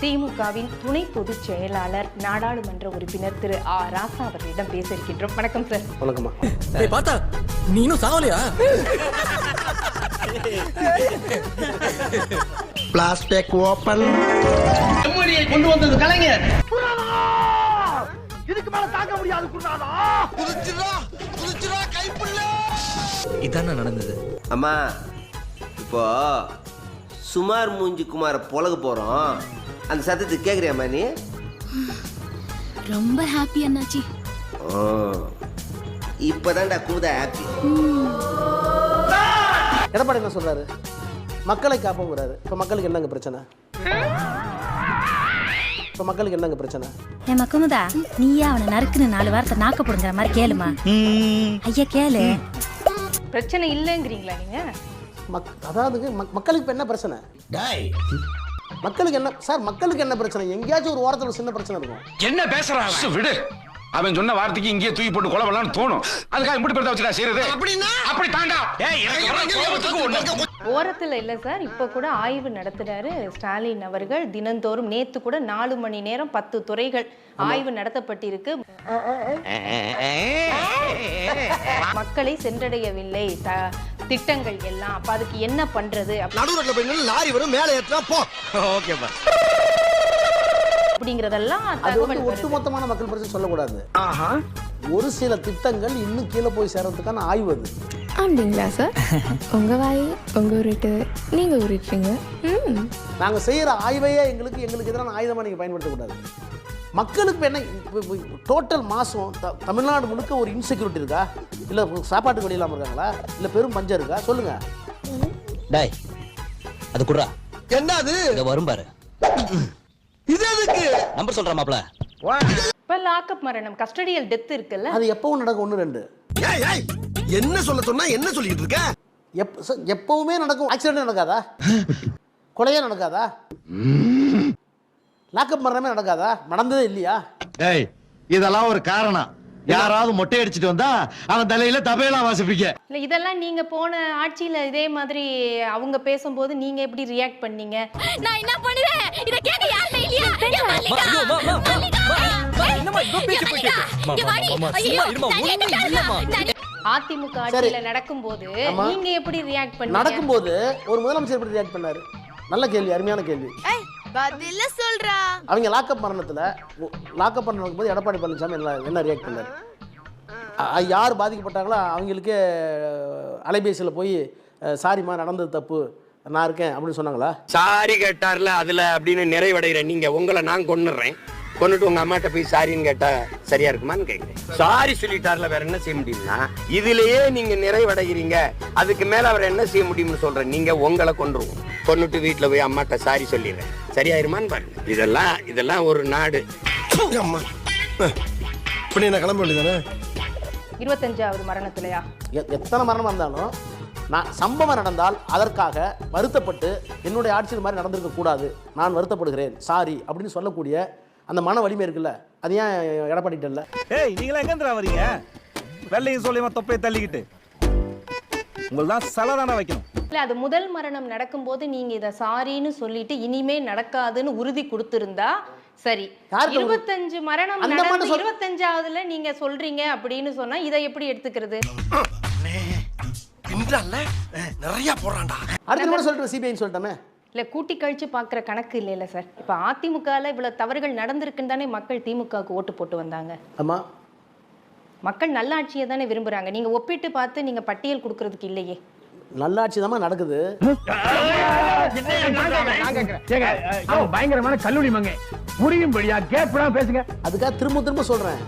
திமுகவின் துணை பொதுச் செயலாளர் நாடாளுமன்ற உறுப்பினர் திரு ஆ. ராசா அவர்களிடம் பேச இருக்கின்றோம் வணக்கம் சார். வணக்கம்மா. பார்த்தா நீ இன்னும் சாவலையா பிளாஸ்டிக் ஓப்பன் செம்மொழியை கொண்டு வந்தது கலைஞர். இதானே நடந்தது. அம்மா இப்போ சுமார் மூஞ்சி குமார புலக போறோம். அந்த சத்தத்தை கேக்குறியாம்மா நீ? ரொம்ப ஹாப்பி அண்ணாச்சி. ஓ இப்பதான்டா குமுதா ஹாப்பி எடப்பாடி என்ன சொல்றாரு? மக்களை காப்போங்கிறாரு இப்போ மக்களுக்கு என்னங்க பிரச்சனை? இப்போ மக்களுக்கு என்னங்க பிரச்சனை? ஏ மக்குமுதா நீயா அவனை நறுக்குன்னு நாலு வாரத்தை நாக்க போடுங்கிற மாதிரி கேளுமா? ஐயா கேளு. பிரச்சனை இல்லைங்கிறீங்களா நீங்க? மக் அதாவதுங்க மக்- மக்களுக்கு இப்போ என்ன பிரச்சனை? மக்களுக்கு என்ன சார் மக்களுக்கு என்ன பிரச்சனை? எங்கேயாச்சும் ஒரு ஓரத்தில் சின்ன பிரச்சனை இருக்கும். என்ன பேசுறான் விடு. அவன் சொன்ன வார்த்தைக்கு இங்கேயே தூக்கி போட்டு கொலை பண்ணலாம்னு தோணும். அதுக்காக இப்படி பெருதா வச்சுடா செய்யறது. அப்படின்னா? அப்படி தாண்டா. ஓரத்துல இல்ல சார் இப்ப கூட ஆய்வு நடத்துறாரு ஸ்டாலின் அவர்கள். தினந்தோறும் நேத்து கூட நாலு மணி நேரம் பத்து துறைகள் ஆய்வு நடத்தப்பட்டிருக்கு. மக்களை சென்றடையவில்லை. த- திட்டங்கள் எல்லாம். அப்ப அதுக்கு என்ன பண்றது? அப்ப- நடுவுல போய் லாரி வரும் மேலே ஏத்துனா போ. ஓகேப்பா அப்படிங்கறதெல்லாம் அது வந்து ஒட்டுமொத்தமான மக்கள் பிரச்சனை சொல்லக்கூடாது. ஆஹா. ஒரு சில திட்டங்கள் இன்னும் கீழே போய் சேர்றதுக்கான ஆய்வு அது. அப்படிங்களா சார் உங்க வாய் உங்க உருட்டு நீங்க உருட்டுறீங்க. ம். நாங்கள் செய்கிற ஆய்வையே எங்களுக்கு எங்களுக்கு எதிரான ஆயுதமாக நீங்கள் பயன்படுத்தக்கூடாது. மக்களுக்கு என்ன டோட்டல் மாதம் த தமிழ்நாடு முழுக்க ஒரு இன்செக்யூரிட்டி இருக்கா? இல்லை சாப்பாட்டுக்கு வழி இல்லாமல் இருக்காங்களா? இல்லை பெரும் பஞ்சம் இருக்கா? சொல்லுங்கள் டேய் அது குடுறா. என்னது? இங்க வரும் பாரு. இது எதுக்கு? நம்பர் சொல்ற மாப்ள இப்ப லாக்அப் மரணம் கஸ்டடியல் டெத் இருக்குல்ல? அது எப்பவும் நடக்கும்? ஒன்று ரெண்டு. ஏய் ஏய் என்ன சொல்ல சொன்னா என்ன சொல்லிட்டு இருக்க? எப்பவுமே நடக்கும். ஆக்சிடென்ட் நடக்காதா? கொலையே நடக்காதா? லாக்அப் மரணமே நடக்காதா? நடந்ததே இல்லையா? டேய் இதெல்லாம் ஒரு காரணம். யாராவது மொட்டை அடிச்சிட்டு வந்தா அவன் தலையில தபையெல்லாம் வாசிப்பீங்க இல்ல இதெல்லாம் நீங்க போன ஆட்சியில இதே மாதிரி அவங்க பேசும்போது நீங்க எப்படி ரியாக்ட் பண்ணீங்க? நான் என்ன பண்ணுவேன்? இத கேட்க யாருமே இல்லையா? அதிமுக ஆட்சியில நடக்கும்போது. நீங்க எப்படி ரியாக்ட் பண்ணீங்க? நடக்கும்போது ஒரு முதலமைச்சர் எப்படி ரியாக்ட் பண்ணாரு? நல்ல கேள்வி அருமையான கேள்வி. பதில சொல்றா. அவங்க லாக்அப் மரணத்தில் லாக்அப் பண்ண நடக்கும்போது எடப்பாடி பழனிசாமி என்ன என்ன ரியாக்ட் பண்ணார்? யார் பாதிக்கப்பட்டாங்களோ அவங்களுக்கே அலைபேசியில் போய் சாரிம்மா நடந்தது தப்பு. நான் இருக்கேன். அப்படின்னு சொன்னாங்களா? சாரி கேட்டார்ல அதுல அப்படின்னு நிறைவடைகிற நீங்க உங்களை நான் கொன்னுடுறேன் கொன்னுட்டு உங்க அம்மாட்ட போய் சாரின்னு கேட்டா சரியா இருக்குமான்னு கேக்குறேன். சாரி சொல்லிட்டார்ல வேற என்ன செய்ய முடியும்னா? இதுலயே நீங்க நிறைவடைகிறீங்க. அதுக்கு மேல அவர் என்ன செய்ய முடியும்னு சொல்றேன். நீங்க உங்களை கொன்றுவோம். கொன்னுட்டு வீட்டுல போய் அம்மாட்ட சாரி சொல்லிடுறேன். சரியாயிருமான்னு பாருங்க. இதெல்லாம் இதெல்லாம் ஒரு நாடு. அம்மா. இப்ப நீ நான் கிளம்ப வேண்டியதானே இருபத்தஞ்சாவது மரணத்திலயா? எத்தனை மரணம் இருந்தாலும் நான் சம்பவம் நடந்தால் அதற்காக வருத்தப்பட்டு என்னுடைய ஆட்சியில் மாதிரி நடந்திருக்க கூடாது நான் வருத்தப்படுகிறேன். சாரி அப்படின்னு சொல்லக்கூடிய அந்த மன வலிமை இருக்குல்ல அது ஏன் எடப்பாடிட்ட இல்லை ஏய் நீங்களா எங்க வரீங்க? வெள்ளையும் சொல்லியமா தொப்பையை தள்ளிக்கிட்டு? உங்கள் தான் சலதான வைக்கணும். இல்ல அது முதல் மரணம் நடக்கும்போது நீங்க இத சாரின்னு சொல்லிட்டு இனிமே நடக்காதுன்னு உறுதி கொடுத்திருந்தா சரி? இருபத்தஞ்சு மரணம் அந்த நடந்து சொல்- இருபத்தஞ்சாவதுல நீங்க சொல்றீங்க அப்படின்னு சொன்னா இதை எப்படி எடுத்துக்கிறது? நிறைய போடுறான்டா. அடுத்த கூட சொல்லிட்டு சிபிஐன்னு சொல்லிட்டோமே. இல்ல கூட்டி கழிச்சு பாக்குற கணக்கு இல்லைல்ல சார். இப்ப அதிமுகல இவ்வளவு தவறுகள் நடந்திருக்குன்னு தானே மக்கள் திமுகவுக்கு ஓட்டு போட்டு வந்தாங்க. ஆமாம் மக்கள் நல்லாட்சியை தானே விரும்புறாங்க. நீங்க ஒப்பிட்டு பார்த்து நீங்க பட்டியல் கொடுக்கறதுக்கு இல்லையே. நல்லாட்சி தான் நடக்குது பயங்கரமான கல்லூரி மங்க. புரியும்படியா கேட்படா பேசுங்க. அதுக்காக திரும்ப திரும்ப சொல்கிறேன்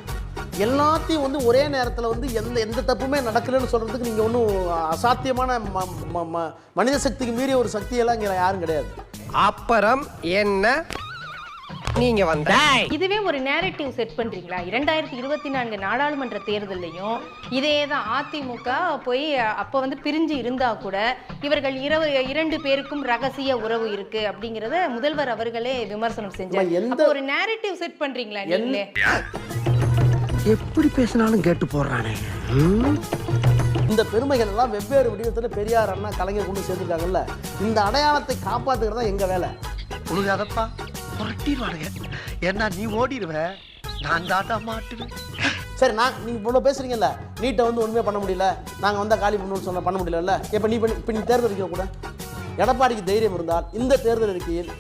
எல்லாத்தையும் வந்து ஒரே நேரத்தில் வந்து எந்த எந்த தப்புமே நடக்கலைன்னு சொல்கிறதுக்கு நீங்கள் ஒன்றும் அசாத்தியமான ம- ம- ம- மனித சக்திக்கு மீறிய ஒரு சக்தியெல்லாம் இங்கே யாரும் கிடையாது. அப்புறம் என்ன? நீங்க வந்த இதுவே ஒரு நேரட்டிவ் செட் பண்றீங்களா? இரண்டாயிரத்தி இருபத்தி நான்கு நாடாளுமன்ற தேர்தலையும் இதே தான் அதிமுக போய் அப்ப வந்து பிரிஞ்சு இருந்தா கூட இவர்கள் இரவு இரண்டு பேருக்கும் ரகசிய உறவு இருக்கு அப்படிங்கறத முதல்வர் அவர்களே விமர்சனம் செஞ்சார். ஒரு நேரட்டிவ் செட் பண்றீங்களா நீங்களே? எப்படி பேசினாலும் கேட்டு போடுறானே. இந்த பெருமைகள் எல்லாம் வெவ்வேறு வடிவத்தில் பெரியார் அண்ணா கலைஞர் கொண்டு சேர்த்துருக்காங்கல்ல இந்த அடையாளத்தை காப்பாற்றுறது தான் எங்கள் வேலை? உழுகாதப்பா மாட்டிடுவானுங்க ஏன்னா நீ ஓடிடுவ நான் தாண்டா மாட்டுவேன். சரி நான் நீங்கள் இவ்வளோ பேசுறீங்கல்ல நீட்டை வந்து ஒன்றுமே பண்ண முடியல. நாங்கள் வந்தால் காலி பண்ணணும்னு சொன்ன பண்ண முடியலல்ல. இப்போ நீ பண்ணி இப்போ நீ தேர்தல் அறிக்கை கூட. எடப்பாடிக்கு தைரியம் இருந்தால் இந்த தேர்தல் அறிக்கையில்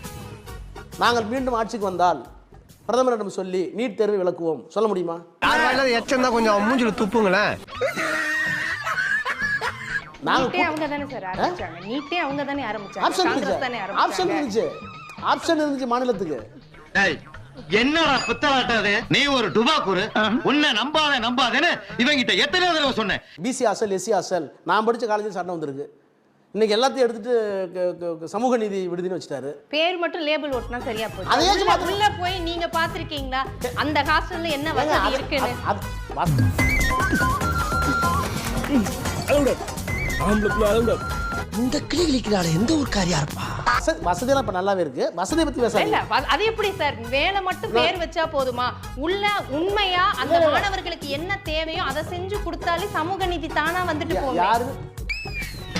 நாங்கள் மீண்டும் ஆட்சிக்கு வந்தால் பிரதமரிடம் சொல்லி நீட் தேர்வை விளக்குவோம். சொல்ல முடியுமா? எச்சம் தான் கொஞ்சம் மூஞ்சில துப்புங்களேன். நாங்கள் நீட்டே அவங்க தானே சார் ஆரம்பிச்சாங்க. நீட்டே அவங்க தானே ஆரம்பிச்சாங்க. ஆப்ஷன் இருந்துச்சு. ஆப்ஷன் ஆரம்பிச்சாங்க. இருந்துச்சு. ஆப்ஷன் இருந்துச்சு மாநிலத்துக்கு. என்னடா புத்தலாட்டாது நீ ஒரு டுபாக்கூரு உன்னை நம்பாத நம்பாதேன்னு இவங்கிட்ட எத்தனை தடவை சொன்னேன். பிசி அசல் எஸ்சி அசல். நான் படித்த காலேஜில் சட்டம் வந்திருக்கு. இன்னைக்கு எல்லாத்தையும் எடுத்துட்டு சமூக நீதி விடுதின்னு வச்சுட்டாரு. பேர் மட்டும் லேபிள் ஒட்டினா சரியா போச்சு. உள்ள- போய் நீங்க பாத்திருக்கீங்களா அந்த ஹாஸ்டல்ல என்ன வசதி அது- இருக்குன்னு? இந்த கிளி கிளிக்கிறாள் எந்த ஊர்க்காரியா இருப்பா? வசதி வசதியெல்லாம் இப்போ நல்லாவே இருக்கு. வசதியை பற்றி இல்ல பேசாதீங்க வ- அது எப்படி சார்? வேலை மட்டும் பேர் வச்சா போதுமா? உள்ள உண்மையா அந்த மாணவர்களுக்கு என்ன தேவையோ அதை செஞ்சு கொடுத்தாலே சமூக நீதி தானா வந்துட்டு போகும். யாரு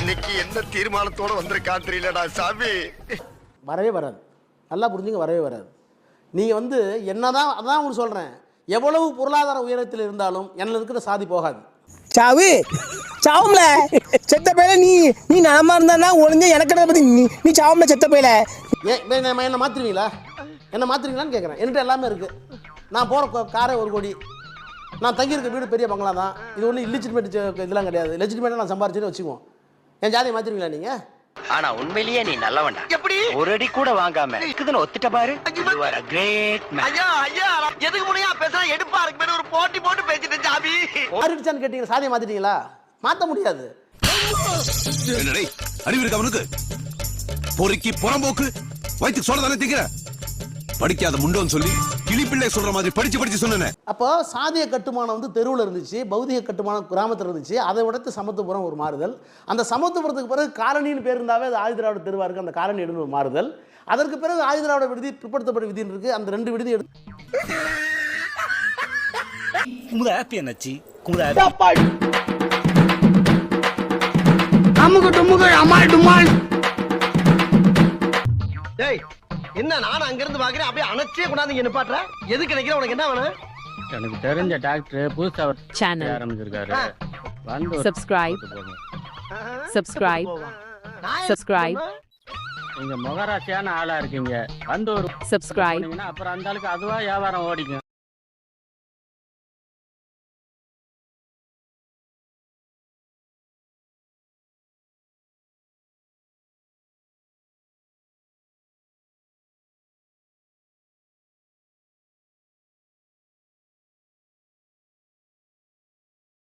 இன்னைக்கு என்ன தீர்மானத்தோட வந்திருக்கான் தெரியலடா சாமி. வரவே வராது. நல்லா புரிஞ்சுங்க வரவே வராது. நீங்கள் வந்து என்னதான் அதான் உங்களுக்கு சொல்கிறேன் எவ்வளவு பொருளாதார உயரத்தில் இருந்தாலும் என்னில் இருக்கிற சாதி போகாது. சாவு சாவும்ல. செத்த பையல நீ நீ நலமா இருந்தா ஒளிஞ்ச எனக்கு பத்தி நீ நீ சாவும்ல செத்த பையல. ஏன் என்ன என்ன மாற்றுவீங்களா என்ன மாற்றுவீங்களான்னு கேட்குறேன் என்கிட்ட எல்லாமே இருக்குது நான் போகிற காரே ஒரு கோடி. நான் தங்கியிருக்க வீடு பெரிய பங்களா தான். இது ஒன்றும் இல்லிஜிட்மேட் இதெல்லாம் கிடையாது. லெஜிட்மேட்டாக நான் சம்பாரிச்சுன்னு வச்சுக்குவோம். என் ஜாதியை மாற்றிருவீங்களா நீங்கள் ஆனா உண்மையிலேயே நீ நல்லவன்டா. எப்படி? ஒரு அடி கூட வாங்காம. இருக்குதுன்னு ஒத்துட்ட பாரு. கிரேட் ஐயா ஐயா எதுக்கு முனையா பேசுறா எடுப்பா இருக்கு ஒரு போட்டி போட்டு பேசிட்டு சாமி மாறிடுச்சான்னு கேட்டீங்க சாதியை மாற்றிட்டீங்களா மாற்ற முடியாது. என்னடே அறிவு இருக்கு அவனுக்கு? பொறுக்கி புறம்போக்கு வயிற்று சொல்ல தானே திங்கிற படிக்காத முண்டோன்னு சொல்லி கிளிப்பிள்ளை சொல்ற மாதிரி படிச்சு படிச்சு சொன்னேன். அப்போ சாதிய கட்டுமானம் வந்து தெருவில் இருந்துச்சு பௌதிக கட்டுமானம் கிராமத்தில் இருந்துச்சு. அதை விடத்து சமத்துவபுரம் ஒரு மாறுதல். அந்த சமத்துவபுரத்துக்கு பிறகு காலனின்னு பேர் இருந்தாவே அது ஆதி திராவிட தெருவாக இருக்குது அந்த காலனி எடுன்னு ஒரு மாறுதல். அதற்கு பிறகு ஆதி திராவிட விடுதி பிற்படுத்தப்பட்ட விதின்னு இருக்குது அந்த ரெண்டு விடுதி எடுத்து குமுத ஹாப்பி என்னாச்சு குமுத ஹாப்பி அமுகு டுமுகு அமால் டுமால் டேய் என்ன நான் அங்க இருந்து பாக்குறேன் அப்படியே அணைச்சே கொண்டாந்து இங்க நிப்பாட்டுற? எது கிடைக்கிற உனக்கு என்ன வேணும்? எனக்கு தெரிஞ்ச டாக்டர் புதுசா சேனல் ஆரம்பிச்சிருக்காரு வந்து சப்ஸ்கிரைப் Subscribe. Subscribe. நீங்க முகராசியான ஆளா இருக்கீங்க. வந்து ஒரு சப்ஸ்கிரைப் அப்புறம் அந்த ஆளுக்கு அதுவா வியாபாரம் ஓடிக்கும்.